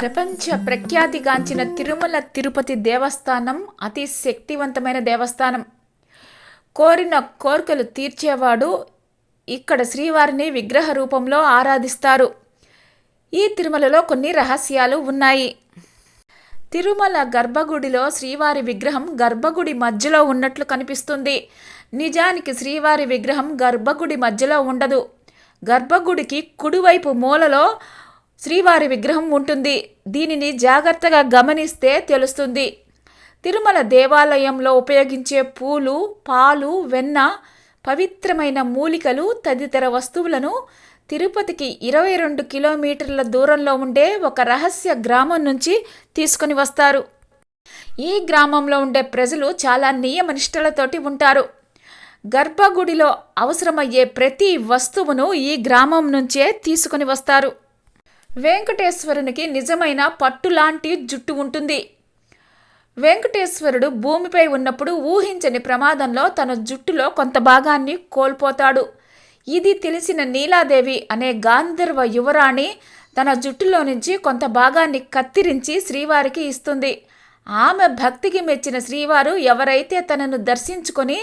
ప్రపంచ ప్రఖ్యాతిగాంచిన తిరుమల తిరుపతి దేవస్థానం అతి శక్తివంతమైన దేవస్థానం. కోరిన కోరికలు తీర్చేవాడు ఇక్కడ శ్రీవారిని విగ్రహ రూపంలో ఆరాధిస్తారు. ఈ తిరుమలలో కొన్ని రహస్యాలు ఉన్నాయి. తిరుమల గర్భగుడిలో శ్రీవారి విగ్రహం గర్భగుడి మధ్యలో ఉన్నట్లు కనిపిస్తుంది. నిజానికి శ్రీవారి విగ్రహం గర్భగుడి మధ్యలో ఉండదు. గర్భగుడికి కుడివైపు మూలలో శ్రీవారి విగ్రహం ఉంటుంది. దీనిని జాగ్రత్తగా గమనిస్తే తెలుస్తుంది. తిరుమల దేవాలయంలో ఉపయోగించే పూలు పాలు వెన్న పవిత్రమైన మూలికలు తదితర వస్తువులను తిరుపతికి ఇరవై రెండు కిలోమీటర్ల దూరంలో ఉండే ఒక రహస్య గ్రామం నుంచి తీసుకొని వస్తారు. ఈ గ్రామంలో ఉండే ప్రజలు చాలా నియమనిష్టలతోటి ఉంటారు. గర్భగుడిలో అవసరమయ్యే ప్రతి వస్తువును ఈ గ్రామం నుంచే తీసుకొని వస్తారు. వెంకటేశ్వరునికి నిజమైన పట్టులాంటి జుట్టు ఉంటుంది. వెంకటేశ్వరుడు భూమిపై ఉన్నప్పుడు ఊహించని ప్రమాదంలో తన జుట్టులో కొంత భాగాన్ని కోల్పోతాడు. ఇది తెలిసిన నీలాదేవి అనే గాంధర్వ యువరాణి తన జుట్టులో నుంచి కొంత భాగాన్ని కత్తిరించి శ్రీవారికి ఇస్తుంది. ఆమె భక్తికి మెచ్చిన శ్రీవారు ఎవరైతే తనను దర్శించుకొని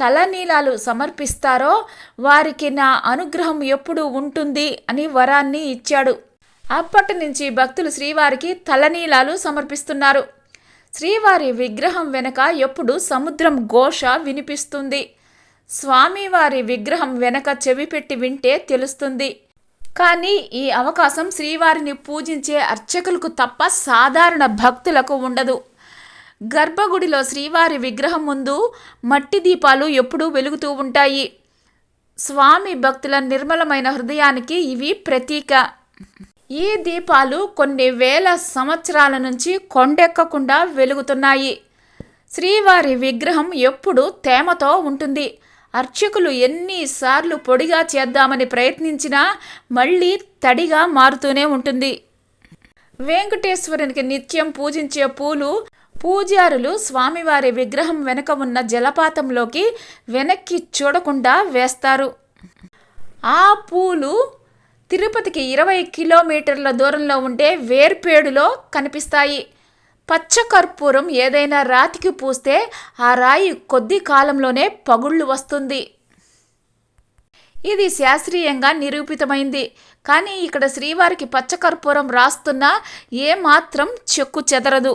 తలనీలాలు సమర్పిస్తారో వారికి నా అనుగ్రహం ఎప్పుడు ఉంటుంది అని వరాన్ని ఇచ్చాడు. అప్పటి నుంచి భక్తులు శ్రీవారికి తలనీలాలు సమర్పిస్తున్నారు. శ్రీవారి విగ్రహం వెనక ఎప్పుడు సముద్రం ఘోష వినిపిస్తుంది. స్వామివారి విగ్రహం వెనక చెవి పెట్టి వింటే తెలుస్తుంది. కానీ ఈ అవకాశం శ్రీవారిని పూజించే అర్చకులకు తప్ప సాధారణ భక్తులకు ఉండదు. గర్భగుడిలో శ్రీవారి విగ్రహం ముందు మట్టి దీపాలు ఎప్పుడూ వెలుగుతూ ఉంటాయి. స్వామి భక్తుల నిర్మలమైన హృదయానికి ఇవి ప్రతీక. ఈ దీపాలు కొన్ని వేల సంవత్సరాల నుంచి కొండెక్కకుండా వెలుగుతున్నాయి. శ్రీవారి విగ్రహం ఎప్పుడు తేమతో ఉంటుంది. అర్చకులు ఎన్నిసార్లు పొడిగా చేద్దామని ప్రయత్నించినా మళ్ళీ తడిగా మారుతూనే ఉంటుంది. వెంకటేశ్వరునికి నిత్యం పూజించే పూలు పూజారులు స్వామివారి విగ్రహం వెనుక ఉన్న జలపాతంలోకి వెనక్కి చూడకుండా వేస్తారు. ఆ పూలు తిరుపతికి ఇరవై కిలోమీటర్ల దూరంలో ఉండే వేర్పేడులో కనిపిస్తాయి. పచ్చ కర్పూరం ఏదైనా రాతికి పూస్తే ఆ రాయి కొద్ది కాలంలోనే పగుళ్ళు వస్తుంది. ఇది శాస్త్రీయంగా నిరూపితమైంది. కానీ ఇక్కడ శ్రీవారికి పచ్చకర్పూరం రాస్తున్నా ఏమాత్రం చెక్కు చెదరదు.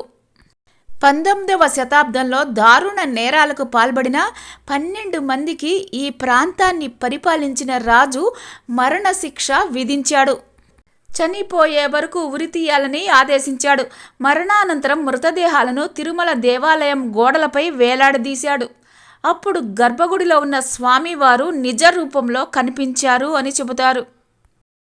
పంతొమ్మిదవ శతాబ్దంలో దారుణ నేరాలకు పాల్పడిన పన్నెండు మందికి ఈ ప్రాంతాన్ని పరిపాలించిన రాజు మరణశిక్ష విధించాడు. చనిపోయే వరకు ఉరి తీయాలని ఆదేశించాడు. మరణానంతరం మృతదేహాలను తిరుమల దేవాలయం గోడలపై వేలాడదీశాడు. అప్పుడు గర్భగుడిలో ఉన్న స్వామివారు నిజ రూపంలో కనిపించారు అని చెబుతారు.